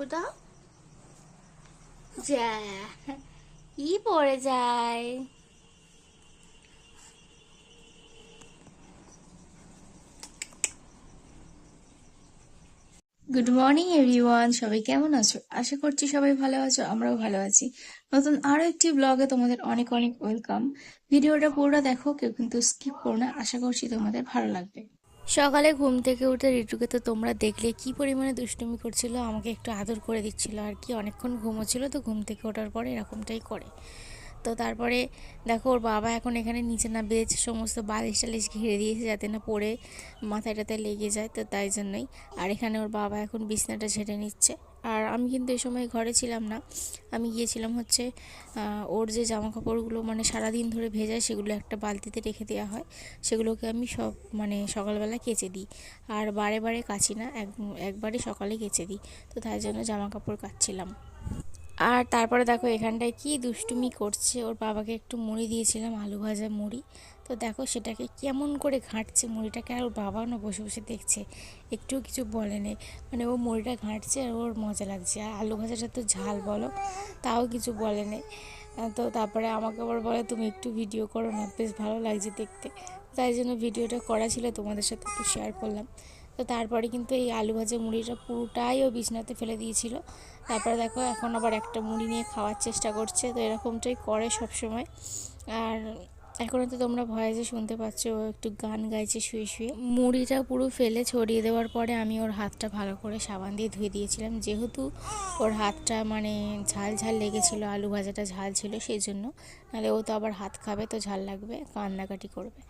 কোথাও যা ই পড়ে যায় গুড মর্নিং এভরিওয়ান সবাই কেমন আছো? আশা করছি সবাই ভালো আছো, আমরাও ভালো আছি। নতুন আরও একটি ব্লগে তোমাদের অনেক অনেক ওয়েলকাম ভিডিওটা পুরোটা দেখো, কেউ কিন্তু স্কিপ করো না। আশা করছি তোমাদের ভালো লাগবে। সকালে ঘুম থেকে উঠে ঋতুকে তো তোমরা দেখলে, কি পরিমাণে দুষ্টুমি করছিল, আমাকে একটু আদর করে দিচ্ছিল আর কি, অনেকক্ষণ ঘুমোচ্ছিল তো ঘুম থেকে ওঠার পরে এরকমটাই করে। তো তারপরে দেখো ওর বাবা এখন এখানে নিচে না বেচ সমস্ত বালিশ টালিশ ঘিরে দিয়েছে যাতে না পড়ে মাথায় টাথায় লেগে যায়, তো তাই জন্যই। আর এখানে ওর বাবা এখন বিছনাটা ঝেড়ে নিচ্ছে। আর আমি কিন্তু এই সময় ঘরে ছিলাম না, আমি গিয়েছিলাম হচ্ছে ওর যে জামা কাপড়গুলো মানে সারাদিন ধরে ভেজায় সেগুলো একটা বালতিতে রেখে দেওয়া হয়, সেগুলোকে আমি সব মানে সকালবেলা কেচে দিই। আর বারে বারে কাচি না, এক একবারই সকালে কেচে দিই, তো তাই জন্য জামা কাপড় কাচ্ছিলাম। আর তারপরে দেখো এখানটায় কি দুষ্টুমি করছে। ওর বাবাকে একটু মুড়ি দিয়েছিলাম, আলু ভাজা মুড়ি। তো দেখো সেটাকে কেমন করে ঘাঁটছে মুড়িটাকে, আর ওর বাবাও না বসে বসে দেখছে। একটু কিছু বলে বলেনি। মানে ও মুড়িটা ঘাঁটছে আর ওর মজা লাগছে। আর আলু ভাজাটা তো ঝাল বলো, তাও কিছু বলে বলেনি তো তারপরে আমাকে আবার বলে, তুমি একটু ভিডিও করো না, বেশ ভালো লাগছে দেখতে। তাই জন্য ভিডিওটা করা ছিল, তোমাদের সাথে একটু শেয়ার করলাম। তো তারপরে কিন্তু এই আলু ভাজা মুড়িটা পুরোটাই ও বিছনাতে ফেলে দিয়েছিল। তারপরে দেখো এখন আবার একটা মুড়ি নিয়ে খাওয়ার চেষ্টা করছে, তো এরকমটাই করে সব সময় আর এখনও তো তোমরা ভয়েসে শুনতে পাচ্ছ, ও একটু গান গাইছে শুয়ে শুয়ে। মুড়িটা পুরো ফেলে ছড়িয়ে দেওয়ার পরে আমি ওর হাতটা ভালো করে সাবান দিয়ে ধুয়ে দিয়েছিলাম। যেহেতু ওর হাতটা মানে ঝাল ঝাল লেগেছিল, আলু ভাজাটা ঝাল ছিল সেই জন্য। নাহলে ও তো আবার হাত খাবে, তো ঝাল লাগবে, কান্নাকাটি করবে।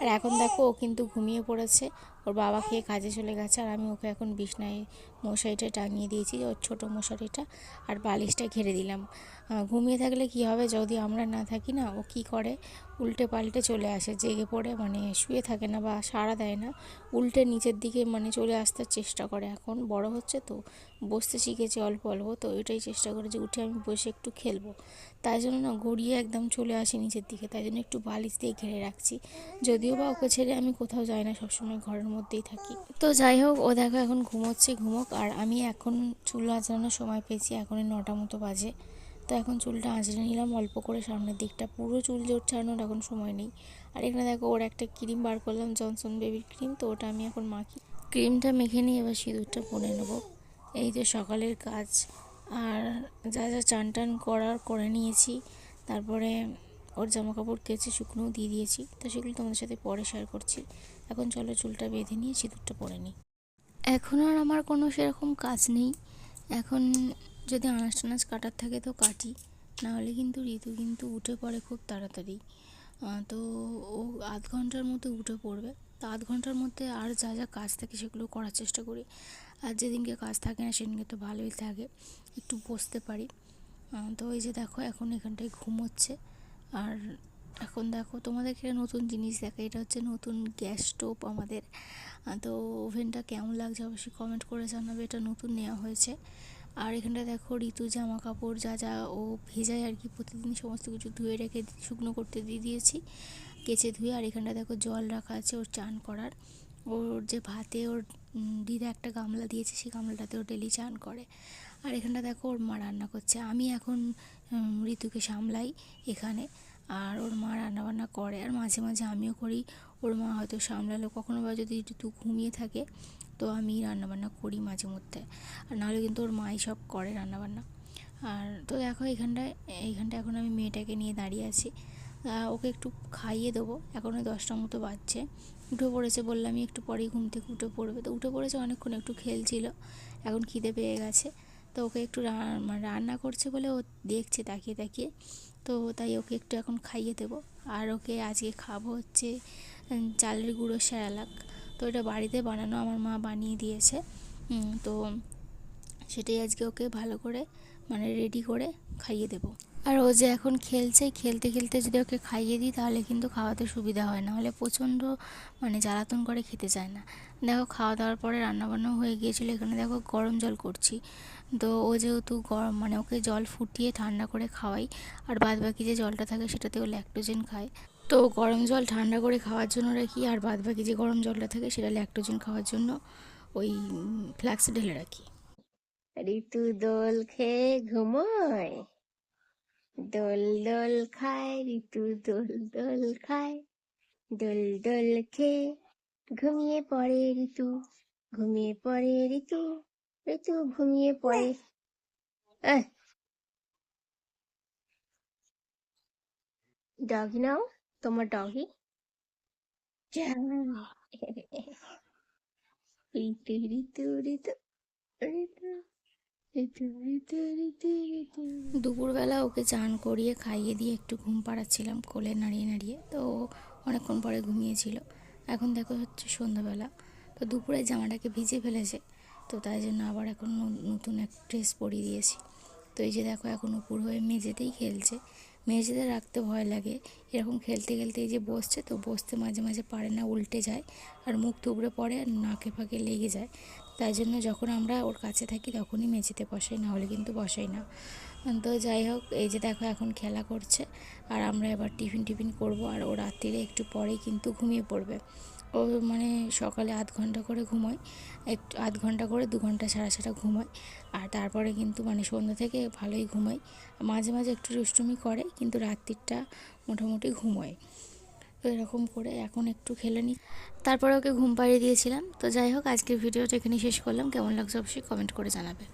আর এখন দেখো ও কিন্তু ঘুমিয়ে পড়েছে। ওর বাবা খেয়ে কাজে চলে গেছে আর আমি ওকে এখন বিছনায় মশারিটা টাঙিয়ে দিয়েছি, ওর ছোটো মশারিটা আর বালিশটা ঘিরে দিলাম। ঘুমিয়ে থাকলে কি হবে? যদি আমরা না থাকি না, ও কি করে? উল্টে পাল্টে চলে আসে, জেগে পড়ে মানে শুয়ে থাকে না বা সাড়া দেয় না। উল্টে নিচের দিকে মানে চলে আসতে চেষ্টা করে। এখন বড় হচ্ছে তো, বসতে শিখেছে অল্প অল্প, তো এটাই চেষ্টা করে যে উঠে আমি বসে একটু খেলব। তাই জন্য না, গড়িয়ে একদম চলে আসে নিচের দিকে। তাই জন্য একটু বালিশ দিয়ে ঘিরে রাখছি। যদিও বা ওকে ছেড়ে আমি কোথাও যাই না, সবসময় ঘরের মধ্যেই থাকি। তো যাই হোক, ও দেখো এখন ঘুমোচ্ছে, ঘুমোক। আর আমি এখন চুল আঁচড়ানোর সময় পেয়েছি এখনই নটা মতো বাজে। তো এখন চুলটা আঁচড়ে নিলাম, অল্প করে সামনের দিকটা। পুরো চুল জোর ছাড়ানোর এখন সময় নেই। আর এখানে দেখো, ওর একটা ক্রিম বার করলাম, জনসন বেবির ক্রিম। তো ওটা আমি এখন মাখি। ক্রিমটা মেখে নিয়ে এবার সিঁদুরটা পরে নেব। এই যে সকালের কাজ। আর যা যা চান টান করার, করে নিয়েছি। তারপরে ওর জামা কাপড় কেচে শুকনোও দিয়ে দিয়েছি, তো সেগুলো তোমাদের সাথে পরে শেয়ার করছি। এখন চলো চুলটা বেঁধে নিয়ে সিঁদুরটা পরে নিই। এখন আর আমার কোনো সেরকম কাজ নেই। এখন যদি আনাজ টানাজ কাটার থাকে তো কাটি, নাহলে কিন্তু ঋতু কিন্তু উঠে পড়ে খুব তাড়াতাড়ি। তো ও আধ ঘণ্টার মধ্যে উঠে পড়বে। তো আধ ঘণ্টার মধ্যে আর যা যা কাজ থাকে সেগুলো করার চেষ্টা করি। আর যেদিনকে কাজ থাকে না সেদিনকে তো ভালোই থাকে, একটু বসতে পারি। তো এই যে দেখো, এখন এখানটায় ঘুমোচ্ছে। আর এখন দেখো তোমাদেরকে নতুন জিনিস দেখা এটা হচ্ছে নতুন গ্যাস স্টোভ আমাদের। তো ওভেনটা কেমন লাগছে অবশ্যই কমেন্ট করে জানাবে, এটা নতুন নেওয়া হয়েছে। আর এখানটা দেখো ঋতু জামা কাপড় যা যা ও ভেজায় আর কি প্রতিদিন সমস্ত কিছু ধুয়ে রেখে শুকনো করতে দিয়ে দিয়েছি, কেচে ধুয়ে। আর এখানটা দেখো জল রাখা আছে ওর চান করার। ওর যে ভাতে ওর দিদা একটা গামলা দিয়েছে, সেই গামলাটাতে ও ডেলি চান করে। আর এখানটা দেখো ওর মা রান্না করছে। আমি এখন ঋতুকে সামলাই এখানে। আর ওর মা রান্নাবান্না করে আর মাঝে মাঝে আমিও করি। ওর মা হয়তো সামলালো কখনো বা যদি ঋতু ঘুমিয়ে থাকে, তো আমি রান্নাবান্না করি মাঝে মধ্যে। আর নাহলে কিন্তু ওর মাই সব করে রান্নাবান্না। আর তো দেখো এখানটায় এইখানটা এখন আমি মেয়েটাকে নিয়ে দাঁড়িয়ে আছি। ওকে একটু খাইয়ে দেবো। এখন ওই দশটার মতো বাজছে। উঠে পড়েছে বললামই একটু পরেই ঘুম থেকে উঠে পড়বে। তো উঠে পড়েছে অনেকক্ষণ একটু খেলছিল। এখন খিদে পেয়ে গেছে। তো ওকে একটু মানে রান্না করছে বলে ও দেখছে, তাকিয়ে তাকিয়ে। তো তাই ওকে একটু এখন খাইয়ে দেবো। আর ওকে আজকে খাব হচ্ছে চালের গুঁড়ো স্যারালাক তো এটা বাড়িতে বানানো, আমার মা বানিয়ে দিয়েছে। তো সেটাই আজকে ওকে ভালো করে মানে রেডি করে খাইয়ে দেবো। আর ও যে এখন খেলছে, খেলতে খেলতে যদি ওকে খাইয়ে দিই, তাহলে কিন্তু খাওয়াতে সুবিধা হয় না। হলে প্রচণ্ড মানে জ্বালাতন করে খেতে চায় না। দেখো, খাওয়া দাওয়ার পরে রান্নাবান্নাও হয়ে গিয়েছিল। এখানে দেখো, গরম জল করছি। তো ও যেহেতু গরম মানে ওকে জল ফুটিয়ে ঠান্ডা করে খাওয়াই, আর বাদ বাকি যে জলটা থাকে সেটাতে ও ল্যাক্টোজেন খায়। তো গরম জল ঠান্ডা করে খাওয়ার জন্য রাখি, আর বাদ বাকি যে গরম জলটা থাকে, সেটা ল্যাক্টোজেন খাওয়ার জন্য ওই ফ্ল্যাক্স ঢেলে রাখি। ঋতু দোল খেয়ে ঘুমোয়? দোল দোল খায় ঋতু দোল দোল খায়। দোল দোল খেয়ে ঘুমিয়ে পড়ে ঋতু ঘুমিয়ে পড়ে ঋতু ঋতু ঘুমিয়ে পড়ে। ডগি নাও তোমার ডগি ঋতু ঋতু ঋতু ঋতু। দুপুরবেলা ওকে চান করিয়ে খাইয়ে দিয়ে একটু ঘুম পাড়াচ্ছিলাম কোলে নাড়িয়ে নাড়িয়ে, তো অনেকক্ষণ পরে ঘুমিয়েছিল। এখন দেখো হচ্ছে সন্ধ্যাবেলা, তো দুপুরে জামাটাকে ভিজে ফেলেছে, তো তাই জন্য আবার এখন নতুন এক ড্রেস পরিয়ে দিয়েছি। তো এই যে দেখো এখন উপর হয়ে মেঝেতেই খেলছে মেঝেতে রাখতে ভয় লাগে। এরকম খেলতে খেলতে এই যে বসছে, তো বসতে মাঝে মাঝে পারে না, উল্টে যায় আর মুখ থুবড়ে পড়ে আর নাকে ফাঁকে লেগে যায়। তাই জন্য যখন আমরা ওর কাছে থাকি তখনই মেঝেতে বসাই, না হলে কিন্তু বসাই না। তো যাই হোক, এই যে দেখো এখন খেলা করছে আর আমরা এবার টিফিন টিফিন করব আর ও রাত্রিরে একটু পরেই কিন্তু ঘুমিয়ে পড়বে। ও মানে সকালে আধ ঘণ্টা করে ঘুমোয়, একটু আধ ঘণ্টা করে দু ঘণ্টা ছাড়া ছাড়া ঘুমোয়। আর তারপরে কিন্তু মানে সন্ধ্যা থেকে ভালোই ঘুমোয়। মাঝে মাঝে একটু দুষ্টুমি করে, কিন্তু রাত্রিটা মোটামুটি ঘুমোয়। তো এরকম করে এখন একটু খেলে নিই তারপরে ওকে ঘুম পাড়িয়ে দিয়েছিলাম। তো যাই হোক, আজকের ভিডিওটা এখানেই শেষ করলাম। কেমন লাগছে অবশ্যই কমেন্ট করে জানাবে।